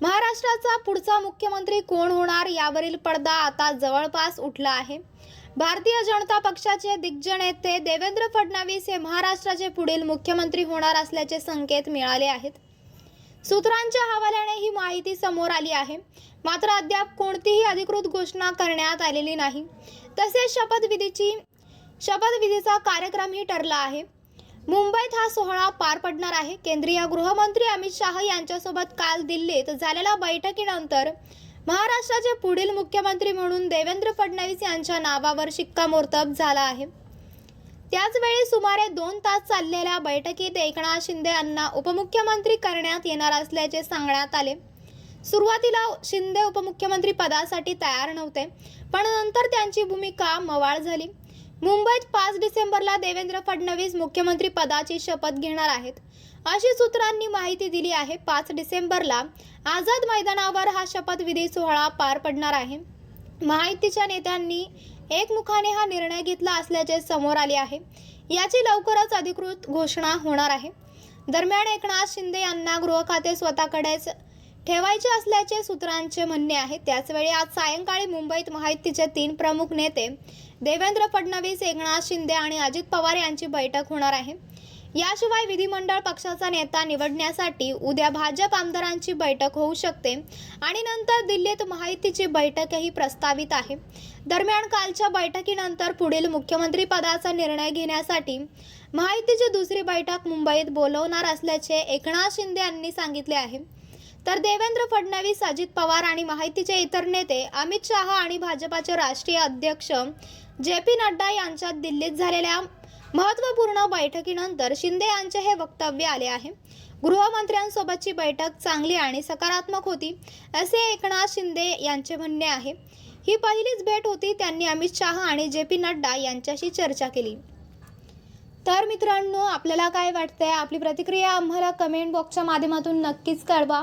महाराष्ट्राचा पुढचा मुख्यमंत्री कोण होणार यावरील पडदा आता जवळपास उठला आहे. भारतीय जनता पक्षाचे दिग्गज नेते देवेंद्र फडणवीस हे महाराष्ट्राचे पुढील मुख्यमंत्री होणार असल्याचे संकेत मिळाले आहेत. सूत्रांच्या हवाल्याने ही माहिती समोर आली आहे. मात्र अद्याप कोणतीही अधिकृत घोषणा करण्यात आलेली नाही. तसेच शपथविधीची शपथविधीचा कार्यक्रमही ठरला आहे. मुंबईत हा सोहळा पार पडणार आहे. केंद्रीय गृहमंत्री अमित शाह यांच्यासोबत काल दिल्लीत झालेल्या बैठकीनंतर महाराष्ट्राचे पुढील मुख्यमंत्री म्हणून देवेंद्र फडणवीस यांच्या नावावर शिक्कामोर्तब झाला आहे. त्याचवेळी सुमारे दोन तास चाललेल्या बैठकीत एकनाथ शिंदे यांना उपमुख्यमंत्री करण्यात येणार असल्याचे सांगण्यात आले. सुरुवातीला शिंदे उपमुख्यमंत्री पदासाठी तयार नव्हते पण नंतर त्यांची भूमिका मवाळ झाली. मुंबईत पाच डिसेंबरला देवेंद्र फडणवीस मुख्यमंत्री पदाची शपथ घेणार आहेत. अशी सूत्रांनी माहिती दिली आहे पाच डिसेंबरला आझाद मैदानावर हा शपथविधी सोहळा पार पडणार आहे. महायुतीच्या नेत्यांनी एकमुखाने हा निर्णय घेतला असल्याचे समोर आले आहे. याची लवकरच अधिकृत घोषणा होणार आहे. दरम्यान एकनाथ शिंदे यांना गृह खाते स्वतःकडेच ठेवायचे असल्याचे सूत्रांचे म्हणणे आहे. त्याचवेळी आज सायंकाळी मुंबईत महायुतीचे तीन प्रमुख नेते देवेंद्र फडणवीस एकनाथ शिंदे आणि अजित पवार यांची बैठक होणार आहे. याशिवाय विधिमंडळ पक्षाचा नेता निवडण्यासाठी उद्या भाजप आमदारांची बैठक होऊ शकते आणि नंतर दिल्लीत महायुतीची बैठकही प्रस्तावित आहे. दरम्यान कालच्या बैठकीनंतर पुढील मुख्यमंत्री पदाचा निर्णय घेण्यासाठी महायुतीची दुसरी बैठक मुंबईत बोलवणार असल्याचे एकनाथ शिंदे यांनी सांगितले आहे. तर देवेंद्र फडणवीस अजित पवार आणि माहितीचे इतर नेते अमित शहा आणि भाजपाचे राष्ट्रीय अध्यक्ष जे पी नड्डा यांच्यात दिल्लीत झालेल्या महत्त्वपूर्ण बैठकीनंतर शिंदे यांचे हे वक्तव्य आले आहे. गृहमंत्र्यांसोबतची बैठक चांगली आणि सकारात्मक होती असे एकनाथ शिंदे यांचे म्हणणे आहे. ही पहिलीच भेट होती त्यांनी अमित शहा आणि जे पी नड्डा यांच्याशी चर्चा केली. तर मित्रांनो आपल्याला काय वाटतंय? आपली प्रतिक्रिया आम्हाला कमेंट बॉक्सच्या माध्यमातून नक्कीच कळवा.